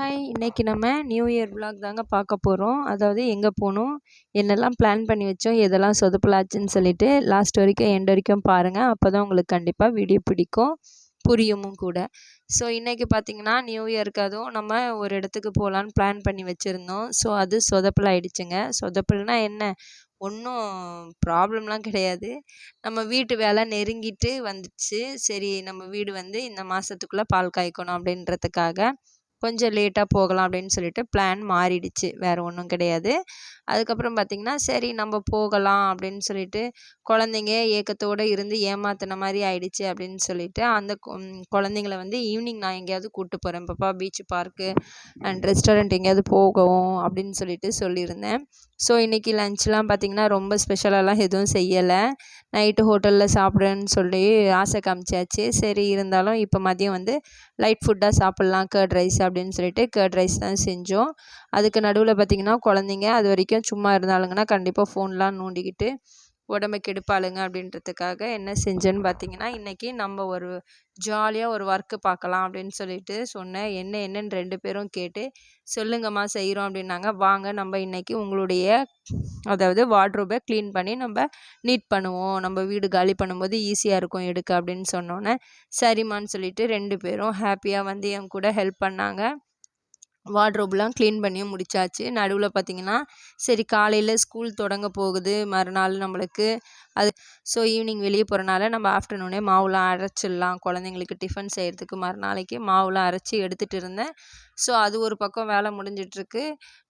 Hi. இன்றைக்கி நம்ம new year vlog தாங்க பார்க்க போகிறோம் அதாவது எங்கே போகணும் என்னெல்லாம் பிளான் பண்ணி வச்சோம் எதெல்லாம் சொதப்பலாச்சுன்னு சொல்லிட்டு லாஸ்ட் வரைக்கும் எண்ட் வரைக்கும் பாருங்கள் அப்போ தான் உங்களுக்கு கண்டிப்பாக வீடியோ பிடிக்கும் புரியுமும் கூட. ஸோ இன்றைக்கி பார்த்தீங்கன்னா நியூ இயருக்கு அதுவும் நம்ம ஒரு இடத்துக்கு போகலான்னு பிளான் பண்ணி வச்சுருந்தோம். ஸோ அது சொதப்பலாயிடுச்சுங்க. சொதப்பல்னா என்ன? ஒன்றும் ப்ராப்ளம்லாம் கிடையாது. நம்ம வீட்டு வேலை நெருங்கிட்டு வந்துச்சு. சரி நம்ம வீடு வந்து இந்த மாதத்துக்குள்ளே பால் காய்க்கணும் அப்படின்றதுக்காக கொஞ்சம் லேட்டாக போகலாம் அப்படின்னு சொல்லிட்டு பிளான் மாறிடுச்சு. வேறு ஒன்றும் கிடையாது. அதுக்கப்புறம் பார்த்திங்கன்னா சரி நம்ம போகலாம் அப்படின்னு சொல்லிட்டு குழந்தைங்க ஏக்கத்தோடு இருந்து ஏமாத்தின மாதிரி ஆயிடுச்சு அப்படின்னு சொல்லிட்டு அந்த கு- குழந்தைங்கள வந்து ஈவினிங் நான் எங்கேயாவது கூப்பிட்டு போகிறேன் பாப்பா பீச் பார்க்கு அண்ட் ரெஸ்டாரண்ட் எங்கேயாவது போகவும் அப்படின்னு சொல்லிட்டு சொல்லியிருந்தேன். ஸோ இன்றைக்கி லஞ்ச்லாம் பார்த்திங்கன்னா ரொம்ப ஸ்பெஷலாலாம் எதுவும் செய்யலை. நைட்டு ஹோட்டலில் சாப்பிடுன்னு சொல்லி ஆசை காமிச்சாச்சு. சரி இருந்தாலும் இப்போ மதியம் வந்து லைட் ஃபுட்டாக சாப்பிட்லாம். கேர்ட் ரைஸ் அப்படின்னு சொல்லிட்டு கேர்ட் ரைஸ் தான் செஞ்சோம். அதுக்கு நடுவில் பார்த்திங்கன்னா குழந்தைங்க அது வரைக்கும் சும்மா இருந்தாலுங்கன்னா கண்டிப்பாக ஃபோன்லாம் நோண்டிக்கிட்டு உடம்ப கெடுப்பாளுங்க அப்படின்றதுக்காக என்ன செஞ்சேன்னு பார்த்தீங்கன்னா இன்றைக்கி நம்ம ஒரு ஜாலியாக ஒரு ஒர்க்கு பார்க்கலாம் அப்படின்னு சொல்லிட்டு சொன்னேன் என்ன என்னன்னு ரெண்டு பேரும் கேட்டு சொல்லுங்கம்மா செய்கிறோம் அப்படின்னாங்க. வாங்க நம்ம இன்றைக்கி உங்களுடைய அதாவது வார்ட்ரோபை க்ளீன் பண்ணி நம்ம நீட் பண்ணுவோம். நம்ம வீடு காலி பண்ணும்போது ஈஸியாக இருக்கும் எடுக்க அப்படின்னு சொன்னோன்னே சரிம்மான்னு சொல்லிட்டு ரெண்டு பேரும் ஹாப்பியாக வந்து என் கூட ஹெல்ப் பண்ணாங்க. வார்ட்ரோப்லாம் க்ளீன் பண்ணியும் முடிச்சாச்சு. நடுவில் பார்த்தீங்கன்னா சரி காலையில் ஸ்கூல் தொடங்க போகுது. மறுநாள் நம்மளுக்கு அது ஸோ ஈவினிங் வெளியே போகிறனால நம்ம ஆஃப்டர்நூனே மாவுலாம் அரைச்சிடலாம். குழந்தைங்களுக்கு டிஃபன் செய்கிறதுக்கு மறுநாளைக்கு மாவுலாம் அரைச்சி எடுத்துகிட்டு இருந்தேன். ஸோ அது ஒரு பக்கம் வேலை முடிஞ்சிட்ருக்கு.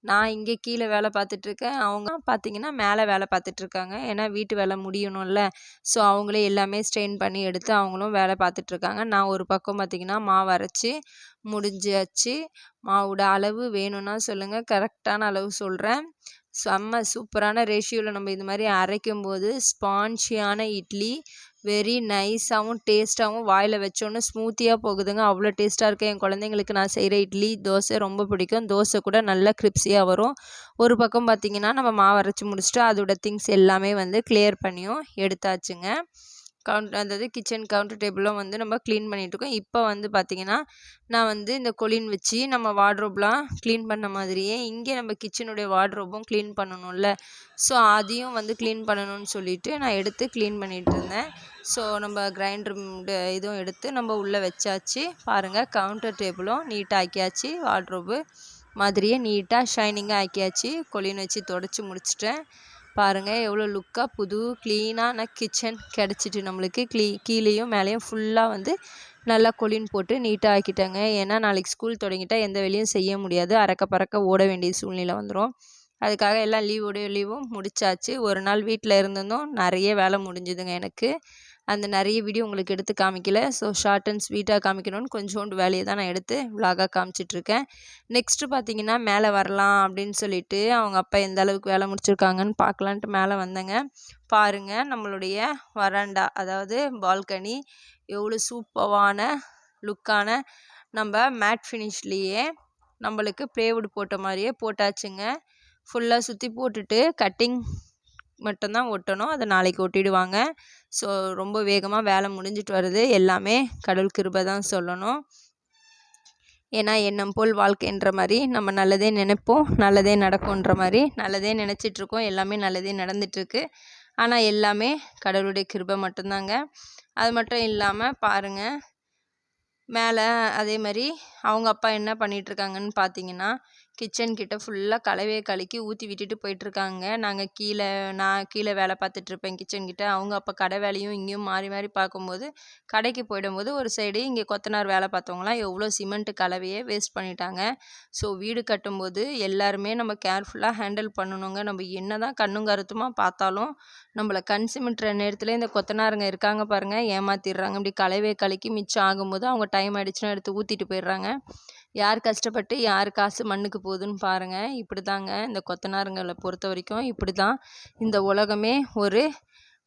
நான் இங்கே கீழே வேலை பார்த்துட்ருக்கேன். அவங்க பார்த்தீங்கன்னா மேலே வேலை பார்த்துட்ருக்காங்க. ஏன்னா வீட்டு வேலை முடியணும்ல. ஸோ அவங்களே எல்லாமே ஸ்ட்ரெயின் பண்ணி எடுத்து அவங்களும் வேலை பார்த்துட்ருக்காங்க. நான் ஒரு பக்கம் பார்த்தீங்கன்னா மாவு அரைச்சி முடிஞ்சாச்சு. மாவோட அளவு வேணும்னா சொல்லுங்கள் கரெக்டான அளவு சொல்கிறேன் செம்ம சூப்பரான ரேஷியோவில் நம்ம இது மாதிரி அரைக்கும் போது இட்லி வெரி நைஸாகவும் டேஸ்ட்டாகவும் வாயில் வச்சோன்னே ஸ்மூத்தியாக போகுதுங்க. அவ்வளோ டேஸ்ட்டாக இருக்குது என் குழந்தைங்களுக்கு நான் செய்கிற இட்லி தோசை ரொம்ப பிடிக்கும். தோசை கூட நல்லா கிரிப்ஸியாக வரும். ஒரு பக்கம் பார்த்திங்கன்னா நம்ம மாவு அரைச்சி முடிச்சுட்டு அதோட திங்ஸ் எல்லாமே வந்து கிளியர் பண்ணியும் எடுத்தாச்சுங்க. கவுண்ட் அதாவது கிச்சன் கவுண்டர் டேபிளும் வந்து நம்ம க்ளீன் பண்ணிகிட்ருக்கோம் இப்போ வந்து பார்த்திங்கன்னா நான் வந்து இந்த கொலின் வச்சு நம்ம வார்ட்ரோப்லாம் க்ளீன் பண்ண மாதிரியே இங்கே நம்ம கிச்சனுடைய வார்ட்ரோப்பும் க்ளீன் பண்ணணும்ல. ஸோ அதையும் வந்து க்ளீன் பண்ணணும்னு சொல்லிவிட்டு நான் எடுத்து க்ளீன் பண்ணிகிட்டு இருந்தேன் ஸோ நம்ம கிரைண்டர் இதுவும் எடுத்து நம்ம உள்ளே வச்சாச்சு. பாருங்கள் கவுண்டர் டேபிளும் நீட்டாக ஆக்கியாச்சு. வார்ட்ரோப்பு மாதிரியே நீட்டாக ஷைனிங்காக ஆக்கியாச்சு. கொலின் வச்சு தொடச்சி முடிச்சிட்டேன். பாருங்கள் எவ்வளோ லுக்காக புது க்ளீனான கிச்சன் கிடச்சிட்டு நம்மளுக்கு க்ளீ கீழேயும் மேலேயும் ஃபுல்லாக வந்து நல்லா கொலின் போட்டு நீட்டாக ஆக்கிட்டாங்க. ஏன்னா நாளைக்கு ஸ்கூல் தொடங்கிட்டா எந்த வேலையும் செய்ய முடியாது. அறக்க பறக்க ஓட வேண்டிய சூழ்நிலை வந்துடும் அதுக்காக எல்லாம் லீவோடைய லீவும் முடிச்சாச்சு. ஒரு நாள் வீட்டில் இருந்திருந்தும் நிறைய வேலை முடிஞ்சுதுங்க எனக்கு. அந்த நிறைய வீடியோ உங்களுக்கு எடுத்து காமிக்கல. ஸோ ஷார்ட் அண்ட் ஸ்வீட்டாக காமிக்கணும்னு கொஞ்சோண்டு வேலையை தான் நான் எடுத்து விலாகாக காமிச்சிட்ருக்கேன் நெக்ஸ்ட்டு பார்த்தீங்கன்னா மேலே வரலாம் அப்படின்னு சொல்லிட்டு அவங்க அப்பா எந்த அளவுக்கு வேலை முடிச்சிருக்காங்கன்னு பார்க்கலான்ட்டு மேலே வந்தேங்க. பாருங்கள் நம்மளுடைய வராண்டா அதாவது பால்கனி எவ்வளோ சூப்பரான லுக்கான நம்ம மேட் ஃபினிஷ்லேயே நம்மளுக்கு ப்ளேவுட் போட்ட மாதிரியே போட்டாச்சுங்க. ஃபுல்லாக சுற்றி போட்டுட்டு கட்டிங் மட்டும்தான் ஒட்டணும். அதை நாளைக்கு ஒட்டிடுவாங்க. ஸோ ரொம்ப வேகமாக வேலை முடிஞ்சிட்டு வருது. எல்லாமே கடவுள் கிருபை தான் சொல்லணும். ஏன்னா எண்ணம் போல் வாழ்க்கைன்ற மாதிரி நம்ம நல்லதே நினைப்போம் நல்லதே நடக்கும்ன்ற மாதிரி நல்லதே நினச்சிட்ருக்கோம். எல்லாமே நல்லதே நடந்துட்டுருக்கு ஆனால் எல்லாமே கடவுளுடைய கிருபை மட்டும்தாங்க. அது மட்டும் இல்லாமல் பாருங்கள் மேலே அதே மாதிரி அவங்க அப்பா என்ன பண்ணிகிட்ருக்காங்கன்னு பார்த்தீங்கன்னா கிச்சன் கிட்ட ஃபுல்லாக கலவையை கலக்கி ஊற்றி விட்டுட்டு போயிட்டுருக்காங்க. நாங்கள் கீழே நான் கீழே வேலை பார்த்துட்ருப்பேன் கிச்சன் கிட்ட. அவங்க அப்போ கடை வேலையும் இங்கேயும் மாறி மாறி பார்க்கும்போது கடைக்கு போயிடும்போது ஒரு சைடு இங்கே கொத்தனார் வேலை பார்த்தவங்களாம் எவ்வளோ சிமெண்ட் கலவையை வேஸ்ட் பண்ணிட்டாங்க. ஸோ வீடு கட்டும்போது எல்லாருமே நம்ம கேர்ஃபுல்லாக ஹேண்டில் பண்ணணுங்க. நம்ம என்ன தான் கண்ணும் கருத்துமாக பார்த்தாலும் நம்மளை கண் சிமிட்டுற நேரத்தில் இந்த கொத்தனாருங்க இருக்காங்க பாருங்கள் ஏமாத்திடுறாங்க. இப்படி கலவையை கலக்கி மிச்சம் ஆகும்போது அவங்க டைம் ஆகிடுச்சுன்னா எடுத்து ஊற்றிட்டு போயிடுறாங்க. யார் கஷ்டப்பட்டு யார் காசு மண்ணுக்கு போகுதுன்னு பாருங்கள் இப்படி தாங்க இந்த கொத்தனாருங்களை பொறுத்த வரைக்கும் இப்படி தான் இந்த உலகமே ஒரு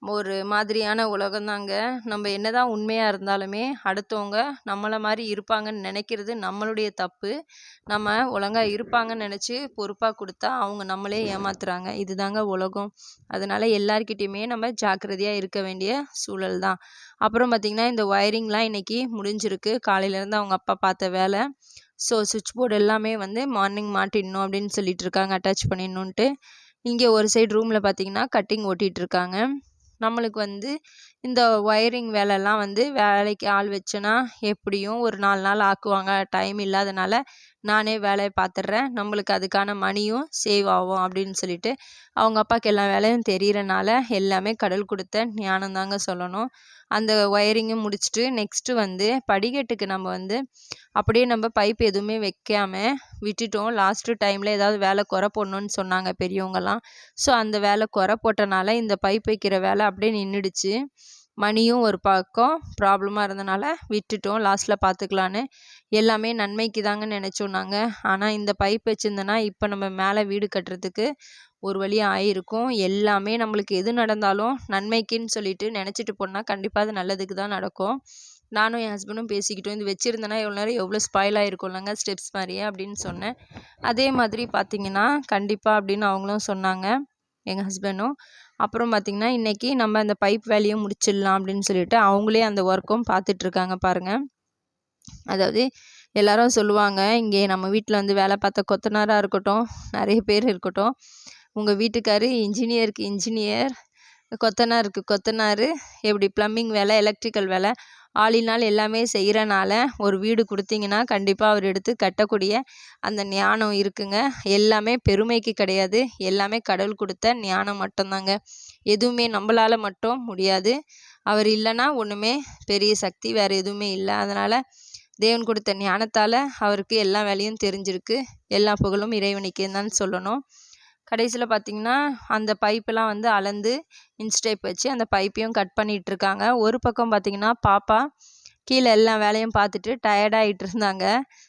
ஒரு மாதிரியான உலகம்தாங்க. நம்ம என்னதான் உண்மையாக இருந்தாலுமே அடுத்தவங்க நம்மளை மாதிரி இருப்பாங்கன்னு நினைக்கிறது நம்மளுடைய தப்பு. நம்ம ஒழுங்காக இருப்பாங்கன்னு நினச்சி பொறுப்பாக கொடுத்தா அவங்க நம்மளே ஏமாத்துறாங்க. இதுதாங்க உலகம். அதனால எல்லாருக்கிட்டேயுமே நம்ம ஜாக்கிரதையாக இருக்க வேண்டிய சூழல் தான் அப்புறம் பார்த்திங்கன்னா இந்த ஒயரிங்லாம் இன்றைக்கி முடிஞ்சிருக்கு. காலையிலேருந்து அவங்க அப்பா பார்த்த வேலை. ஸோ சுவிட்ச் போர்டு எல்லாமே வந்து மார்னிங் மாட்டிடணும் அப்படின்னு சொல்லிட்டு இருக்காங்க அட்டாச் பண்ணிடணுன்ட்டு இங்கே ஒரு சைடு ரூமில் பார்த்தீங்கன்னா கட்டிங் ஓட்டிகிட்ருக்காங்க நம்மளுக்கு வந்து இந்த ஒயரிங் வேலைலாம் வந்து வேலைக்கு ஆள் வச்சோன்னா எப்படியும் ஒரு நாலு நாள் ஆக்குவாங்க. டைம் இல்லாதனால நானே வேலையை பார்த்துட்றேன். நம்மளுக்கு அதுக்கான மணியும் சேவ் ஆகும் அப்படின்னு சொல்லிட்டு அவங்க அப்பாவுக்கு எல்லா வேலையும் தெரியறனால எல்லாமே கடல் கொடுத்த ஞானம் தாங்க சொல்லணும். அந்த ஒயரிங்கும் முடிச்சுட்டு நெக்ஸ்ட்டு வந்து படிக்கட்டுக்கு நம்ம வந்து அப்படியே நம்ம பைப் எதுவுமே வைக்காமல் விட்டுட்டோம். லாஸ்ட்டு டைமில் ஏதாவது வேலை குறை போடணுன்னு சொன்னாங்க பெரியவங்கலாம். ஸோ அந்த வேலை குறை போட்டனால இந்த பைப் வைக்கிற வேலை அப்படியே நின்றுடுச்சு மணியும் ஒரு பக்கம் ப்ராப்ளமாக இருந்தனால விட்டுட்டோம். லாஸ்ட்டில் பார்த்துக்கலான்னு எல்லாமே நன்மைக்கு தாங்க நினச்சோம் நாங்கள் ஆனால் இந்த பைப் வச்சுருந்தோன்னா இப்போ நம்ம மேலே வீடு கட்டுறதுக்கு ஒரு வழி ஆயிருக்கும். எல்லாமே நம்மளுக்கு எது நடந்தாலும் நன்மைக்குன்னு சொல்லிட்டு நினச்சிட்டு போனால் கண்டிப்பாக அது நல்லதுக்கு தான் நடக்கும். நானும் என் ஹஸ்பண்டும் பேசிக்கிட்டோம். இது வச்சுருந்தேன்னா எவ்வளோ நேரம் எவ்வளோ ஸ்பாயில் ஆகிருக்கும்லங்க ஸ்டெப்ஸ் மாதிரியே அப்படின்னு சொன்னேன். அதே மாதிரி பார்த்தீங்கன்னா கண்டிப்பாக அப்படின்னு அவங்களும் சொன்னாங்க. எங்கள் ஹஸ்பண்டும் அப்புறம் பார்த்திங்கன்னா இன்றைக்கி நம்ம அந்த பைப் வேலையும் முடிச்சிடலாம் அப்படின்னு சொல்லிட்டு அவங்களே அந்த ஒர்க்கும் பார்த்துட்ருக்காங்க பாருங்கள் அதாவது எல்லாரும் சொல்லுவாங்க இங்கே நம்ம வீட்டில் வந்து வேலை பார்த்த கொத்தனாராக இருக்கட்டும் நிறைய பேர் இருக்கட்டும் உங்கள் வீட்டுக்காரு இன்ஜினியருக்கு இன்ஜினியர் கொத்தனாருக்கு கொத்தனார் எப்படி ப்ளம்பிங் வேலை எலக்ட்ரிக்கல் வேலை ஆளினால் எல்லாமே செய்கிறனால ஒரு வீடு கொடுத்தீங்கன்னா கண்டிப்பாக அவர் எடுத்து கட்டக்கூடிய அந்த ஞானம் இருக்குங்க. எல்லாமே பெருமைக்கு கிடையாது. எல்லாமே கடவுள் கொடுத்த ஞானம் மட்டும்தாங்க. எதுவுமே நம்மளால் மட்டும் முடியாது. அவர் இல்லைன்னா ஒன்றுமே பெரிய சக்தி வேறு எதுவுமே இல்லை. அதனால் தேவன் கொடுத்த ஞானத்தால் அவருக்கு எல்லா வேலையும் தெரிஞ்சிருக்கு. எல்லா புகழும் இறைவனுக்கே தான் சொல்லணும். கடைசியில் பார்த்திங்கன்னா அந்த பைப்பெல்லாம் வந்து அளந்து இன்ஸ்டேப் வச்சு அந்த பைப்பையும் கட் பண்ணிகிட்ருக்காங்க ஒரு பக்கம் பார்த்திங்கன்னா பாப்பா கீழே எல்லா வேலையும் பார்த்துட்டு டயர்டாகிட்டு இருந்தாங்க.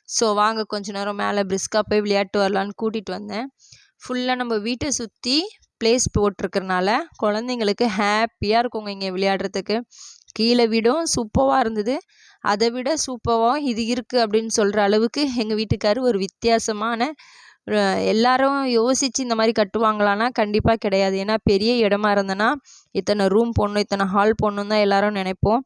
ஸோ வாங்க கொஞ்ச நேரம் மேலே பிரிஸ்காக போய் விளையாட்டு வரலான்னு கூட்டிகிட்டு வந்தேன். ஃபுல்லாக நம்ம வீட்டை சுற்றி ப்ளேஸ் போட்டிருக்கறனால குழந்தைங்களுக்கு ஹாப்பியாக இருக்குங்க இங்கே விளையாடுறதுக்கு. கீழே வீடும் சூப்பராக இருந்தது. அதை விட சூப்பராக இது இருக்குது அப்படின்னு சொல்கிற அளவுக்கு எங்கள் வீட்டுக்கார் ஒரு வித்தியாசமான எல்லாரும் யோசித்து இந்த மாதிரி கட்டுவாங்களான்னா கண்டிப்பாக கிடையாது. ஏன்னா பெரிய இடமா இருந்ததுன்னா இத்தனை ரூம் போடணும் இத்தனை ஹால் போடணும் தான் எல்லோரும் நினைப்போம்.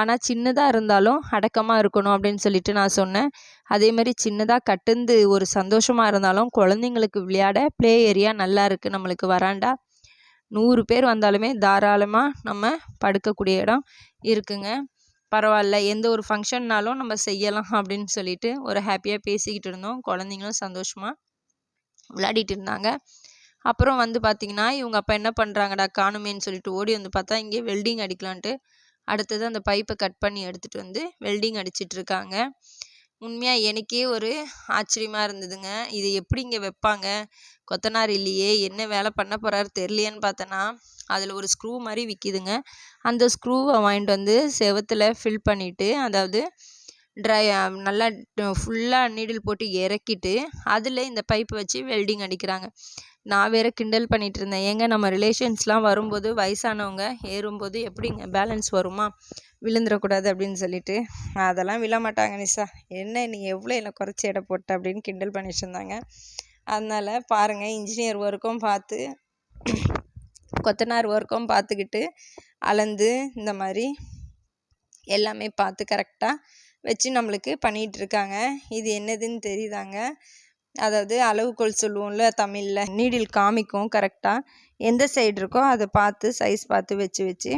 ஆனால் சின்னதாக இருந்தாலும் அடக்கமாக இருக்கணும் அப்படின்னு சொல்லிட்டு நான் சொன்னேன். அதே மாதிரி சின்னதாக கட்டுந்து ஒரு சந்தோஷமாக இருந்தாலும் குழந்தைங்களுக்கு விளையாட ப்ளே ஏரியா நல்லா இருக்குது நம்மளுக்கு வராண்டா? நூறு பேர் வந்தாலுமே தாராளமாக நம்ம படுக்கக்கூடிய இடம் இருக்குங்க. பரவாயில்ல எந்த ஒரு ஃபங்க்ஷன்னாலும் நம்ம செய்யலாம் அப்படின்னு சொல்லிட்டு ஒரு ஹாப்பியாக பேசிக்கிட்டு இருந்தோம். குழந்தைங்களும் சந்தோஷமாக விளையாடிட்டு இருந்தாங்க. அப்புறம் வந்து பார்த்திங்கன்னா இவங்க அப்பா என்ன பண்ணுறாங்கடா காணுமேன்னு சொல்லிட்டு ஓடி வந்து பார்த்தா இங்கே வெல்டிங் அடிக்கலான்ட்டு அடுத்தது அந்த பைப்பை கட் பண்ணி எடுத்துகிட்டு வந்து வெல்டிங் அடிச்சிட்டு இருக்காங்க. உண்மையாக எனக்கே ஒரு ஆச்சரியமாக இருந்ததுங்க. இது எப்படி இங்கே வைப்பாங்க? கொத்தனார் இல்லையே என்ன வேலை பண்ண போகிறாரு தெரியலையேன்னு பார்த்தோன்னா அதில் ஒரு ஸ்க்ரூ மாதிரி விற்கிதுங்க அந்த ஸ்க்ரூவை வாங்கிட்டு வந்து செவத்தில் ஃபில் பண்ணிவிட்டு அதாவது ட்ரை நல்லா ஃபுல்லாக நீடில் போட்டு இறக்கிட்டு அதில் இந்த பைப் வச்சு வெல்டிங் அடிக்கிறாங்க. நான் வேறு கிண்டல் பண்ணிகிட்டு இருந்தேன். ஏங்க நம்ம ரிலேஷன்ஸ்லாம் வரும்போது வயசானவங்க ஏறும்போது எப்படிங்க பேலன்ஸ் வருமா? விழுந்துடக்கூடாது அப்படின்னு சொல்லிட்டு. அதெல்லாம் விழமாட்டாங்க நிஷா. என்ன நீ எவ்வளோ என்னை குறைச்சி எடை போட்ட அப்படின்னு கிண்டல் பண்ணிட்டு இருந்தாங்க. அதனால் பாருங்கள் இன்ஜினியர் ஒர்க்கும் பார்த்து கொத்தனார் ஒர்க்கும் பார்த்துக்கிட்டு அளந்து இந்த மாதிரி எல்லாமே பார்த்து கரெக்டாக வச்சு நம்மளுக்கு பண்ணிகிட்ருக்காங்க இது என்னதுன்னு தெரியுதாங்க? அதாவது அளவுகோல் சொல்லுவோம்ல தமிழில். நீடில் காமிக்கும் கரெக்டாக எந்த சைடு இருக்கோ அதை பார்த்து சைஸ் பார்த்து வச்சு வச்சு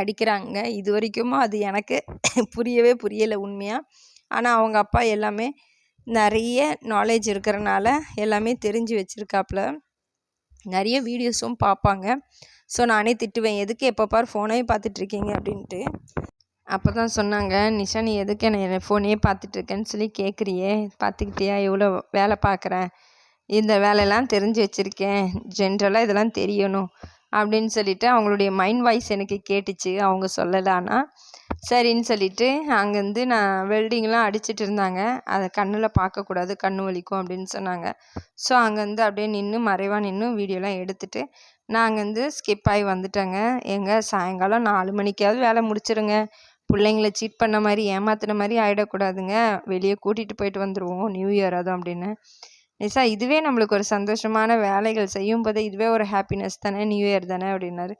அடிக்கிறாங்க இது வரைக்கும் அது எனக்கு புரியவே புரியலை உண்மையாக ஆனால் அவங்க அப்பா எல்லாமே நிறைய நாலேஜ் இருக்கிறனால எல்லாமே தெரிஞ்சு வச்சுருக்காப்புல நிறைய வீடியோஸும் பார்ப்பாங்க. ஸோ நானே திட்டுவேன் எதுக்கு எப்போ பார் ஃபோனே பார்த்துட்ருக்கீங்க அப்படின்ட்டு. அப்போ தான் சொன்னாங்க நிஷா நீ எதுக்கு என்னை ஃபோனே பார்த்துட்ருக்கேன்னு சொல்லி கேட்குறியே பார்த்துக்கிட்டியா? எவ்வளோ வேலை பார்க்குறேன்? இந்த வேலையெல்லாம் தெரிஞ்சு வச்சுருக்கேன். ஜென்ரலாக இதெல்லாம் தெரியணும். அப்படின்னு சொல்லிட்டு அவங்களுடைய மைண்ட் வாய்ஸ் எனக்கு கேட்டுச்சு. அவங்க சொல்லலான்னா சரின்னு சொல்லிட்டு அங்கேருந்து நான் வெல்டிங்லாம் அடிச்சிட்டு இருந்தாங்க. அதை கண்ணில் பார்க்கக்கூடாது கண் வலிக்கும் அப்படின்னு சொன்னாங்க. ஸோ அங்கேருந்து அப்படியே நின்று மறைவாக நின்று வீடியோலாம் எடுத்துகிட்டு நான் அங்கேருந்து ஸ்கிப் ஆகி வந்துட்டேங்க. எங்கள் சாயங்காலம் நாலு மணிக்காவது வேலை முடிச்சிருங்க. பிள்ளைங்கள சீட் பண்ண மாதிரி ஏமாத்துன மாதிரி ஆகிடக்கூடாதுங்க வெளியே கூட்டிகிட்டு போயிட்டு வந்துடுவோம் நியூ இயர் அதுவும் அப்படின்னு. நிசா இதுவே நம்மளுக்கு ஒரு சந்தோஷமான வேலைகள். செய்யும் போதே இதுவே ஒரு ஹாப்பினஸ் தானே நியூ இயர் தானே அப்படின்னாரு.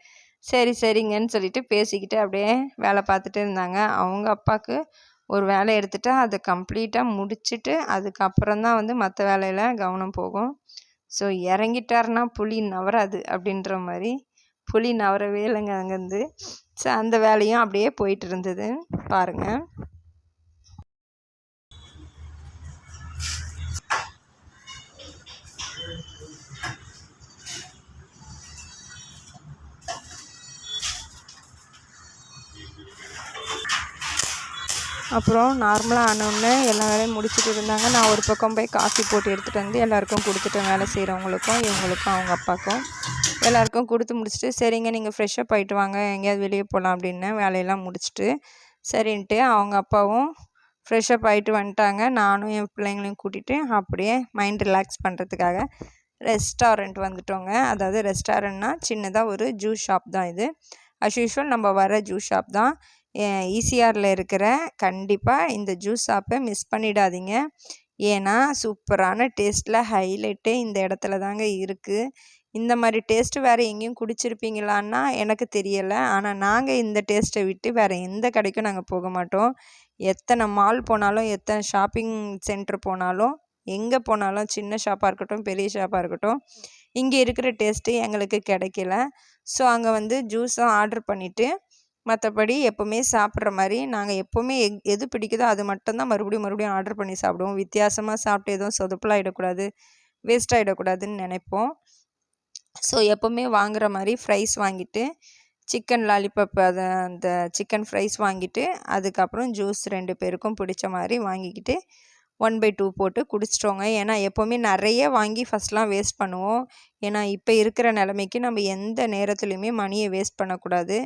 சரி சரிங்கன்னு சொல்லிட்டு பேசிக்கிட்டு அப்படியே வேலை பார்த்துட்டு இருந்தாங்க. அவங்க அப்பாவுக்கு ஒரு வேலை எடுத்துட்டா அதை கம்ப்ளீட்டாக முடிச்சுட்டு அதுக்கப்புறம் தான் வந்து மற்ற வேலையில் கவனம் போகும். ஸோ இறங்கிட்டாருன்னா புலி நவராது அப்படின்ற மாதிரி. புலி நவரவே இல்லைங்க அங்கேருந்து. ஸோ அந்த வேலையும் அப்படியே போயிட்டு இருந்தது பாருங்கள் அப்புறம் நார்மலாக ஆனோடனே எல்லா வேலையும் முடிச்சுட்டு இருந்தாங்க. நான் ஒரு பக்கம் போய் காஃபி போட்டு எடுத்துகிட்டு வந்து எல்லாருக்கும் கொடுத்துட்டேன். வேலை செய்கிறவங்களுக்கும் இவங்களுக்கும் அவங்க அப்பாவுக்கும் எல்லாருக்கும் கொடுத்து முடிச்சுட்டு சரிங்க நீங்கள் ஃப்ரெஷ்ஷப் ஆகிட்டு வாங்க எங்கேயாவது வெளியே போகலாம் அப்படின்னு வேலையெல்லாம் முடிச்சுட்டு சரின்ட்டு அவங்க அப்பாவும் ஃப்ரெஷ்ஷப் ஆகிட்டு வந்துட்டாங்க. நானும் என் பிள்ளைங்களையும் கூட்டிகிட்டு அப்படியே மைண்ட் ரிலாக்ஸ் பண்ணுறதுக்காக ரெஸ்டாரண்ட் வந்துட்டோங்க. அதாவது ரெஸ்டாரண்ட்னா சின்னதாக ஒரு ஜூஸ் ஷாப் தான் இது. அஸ் யூஷுவல் நம்ம வர ஜூஸ் ஷாப் தான். ஈசிஆரில் இருக்கிற கண்டிப்பாக இந்த ஜூஸ் ஷாப்பை மிஸ் பண்ணிடாதீங்க. ஏன்னா சூப்பரான டேஸ்ட்டில் ஹைலைட்டே இந்த இடத்துல தாங்க இருக்குது இந்த மாதிரி டேஸ்ட்டு வேறு எங்கேயும் குடிச்சிருப்பீங்களான்னா எனக்கு தெரியலை. ஆனால் நாங்கள் இந்த டேஸ்ட்டை விட்டு வேறு எந்த கடைக்கும் நாங்கள் போக மாட்டோம். எத்தனை மால் போனாலும் எத்தனை ஷாப்பிங் சென்டர் போனாலும் எங்கே போனாலும் சின்ன ஷாப்பாக இருக்கட்டும் பெரிய ஷாப்பாக இருக்கட்டும் இங்கே இருக்கிற டேஸ்ட்டு எங்களுக்கு கிடைக்கல. ஸோ அங்கே வந்து ஜூஸும் ஆர்டர் பண்ணிவிட்டு மற்றபடி எப்போவுமே சாப்பிட்ற மாதிரி நாங்கள் எப்போவுமே எக் எது பிடிக்குதோ அது மட்டும்தான் மறுபடியும் மறுபடியும் ஆர்டர் பண்ணி சாப்பிடுவோம். வித்தியாசமாக சாப்பிட்டு எதுவும் சொதப்பலாகிடக்கூடாது வேஸ்ட் ஆகிடக்கூடாதுன்னு நினைப்போம். ஸோ எப்போவுமே வாங்குகிற மாதிரி ஃப்ரைஸ் வாங்கிட்டு சிக்கன் லாலிபப் அதை அந்த சிக்கன் ஃப்ரைஸ் வாங்கிட்டு அதுக்கப்புறம் ஜூஸ் ரெண்டு பேருக்கும் பிடிச்ச மாதிரி வாங்கிக்கிட்டு ஒன் பை டூ போட்டு குடிச்சிட்டோங்க. ஏன்னா எப்போவுமே நிறைய வாங்கி ஃபஸ்ட்லாம் வேஸ்ட் பண்ணுவோம். ஏன்னா இப்போ இருக்கிற நிலைமைக்கு நம்ம எந்த நேரத்துலையுமே மணியை வேஸ்ட் பண்ணக்கூடாது.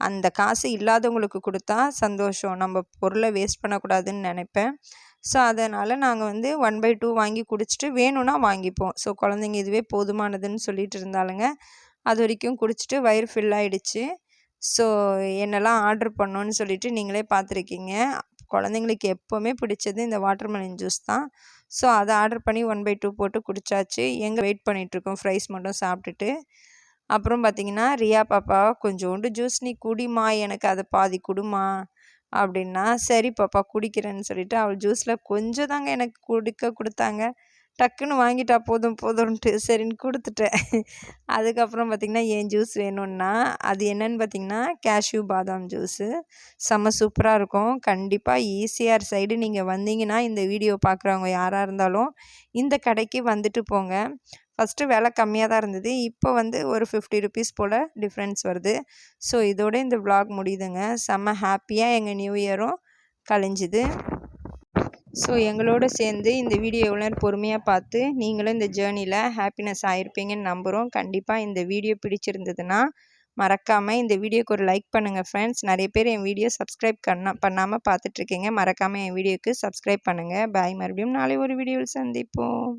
அந்த காசு இல்லாதவங்களுக்கு கொடுத்தா சந்தோஷம். நம்ம பொருளை வேஸ்ட் பண்ணக்கூடாதுன்னு நினைப்பேன். ஸோ அதனால் நாங்கள் வந்து ஒன் பை டூ வாங்கி குடிச்சிட்டு வேணும்னா வாங்கிப்போம். ஸோ குழந்தைங்க இதுவே போதுமானதுன்னு சொல்லிட்டு இருந்தாலுங்க அது வரைக்கும் குடிச்சிட்டு வயிறு ஃபில் ஆகிடுச்சு ஸோ என்னெல்லாம் ஆர்டர் பண்ணோன்னு சொல்லிட்டு நீங்களே பார்த்துருக்கீங்க. குழந்தைங்களுக்கு எப்போவுமே பிடிச்சது இந்த வாட்டர்மெலன் ஜூஸ் தான். ஸோ அதை ஆர்டர் பண்ணி ஒன் பை டூ போட்டு குடித்தாச்சு எங்கே வெயிட் பண்ணிகிட்ருக்கோம் ஃப்ரைஸ் மட்டும் சாப்பிட்டுட்டு. அப்புறம் பார்த்திங்கன்னா ரியா பாப்பா கொஞ்சோண்டு ஜூஸ் நீ குடிமா எனக்கு அதை பாதி குடுமா அப்படின்னா சரி பாப்பா குடிக்கிறேன்னு சொல்லிட்டு அவள் ஜூஸில் கொஞ்சம் தாங்க எனக்கு குடிக்க கொடுத்தாங்க. டக்குன்னு வாங்கிட்டா போதும் போதும்ன்ட்டு சரின்னு கொடுத்துட்டேன். அதுக்கப்புறம் பார்த்திங்கன்னா ஏன் ஜூஸ் வேணும்னா அது என்னென்னு பார்த்திங்கன்னா கேஷ்யூ பாதாம் ஜூஸு செம்ம சூப்பராக இருக்கும். கண்டிப்பாக ஈஸியாக சைடு நீங்கள் வந்தீங்கன்னா இந்த வீடியோ பார்க்குறவங்க யாராக இருந்தாலும் இந்த கடைக்கு வந்துட்டு போங்க. ஃபஸ்ட்டு விலை கம்மியாக தான் இருந்தது. இப்போ வந்து ஒரு ஃபிஃப்டி ருபீஸ் போல் டிஃப்ரென்ஸ் வருது. ஸோ இதோட இந்த விலாக் முடியுதுங்க. செம்ம ஹாப்பியாக எங்கள் நியூ இயரும் கழிஞ்சுது. ஸோ எங்களோட சேர்ந்து இந்த வீடியோ எவ்வளோ நேரம் பொறுமையாக பார்த்து நீங்களும் இந்த ஜேர்னியில் ஹாப்பினஸ் ஆகிருப்பீங்கன்னு நம்புகிறோம் கண்டிப்பாக இந்த வீடியோ பிடிச்சிருந்ததுன்னா மறக்காமல் இந்த வீடியோக்கு ஒரு லைக் பண்ணுங்கள் ஃப்ரெண்ட்ஸ் நிறைய பேர் என் வீடியோ சப்ஸ்கிரைப் பண்ண பண்ணாமல் பார்த்துட்ருக்கீங்க மறக்காமல் என் வீடியோக்கு சப்ஸ்கிரைப் பண்ணுங்கள் பாய் மறுபடியும் நாளை ஒரு வீடியோவில் சந்திப்போம்.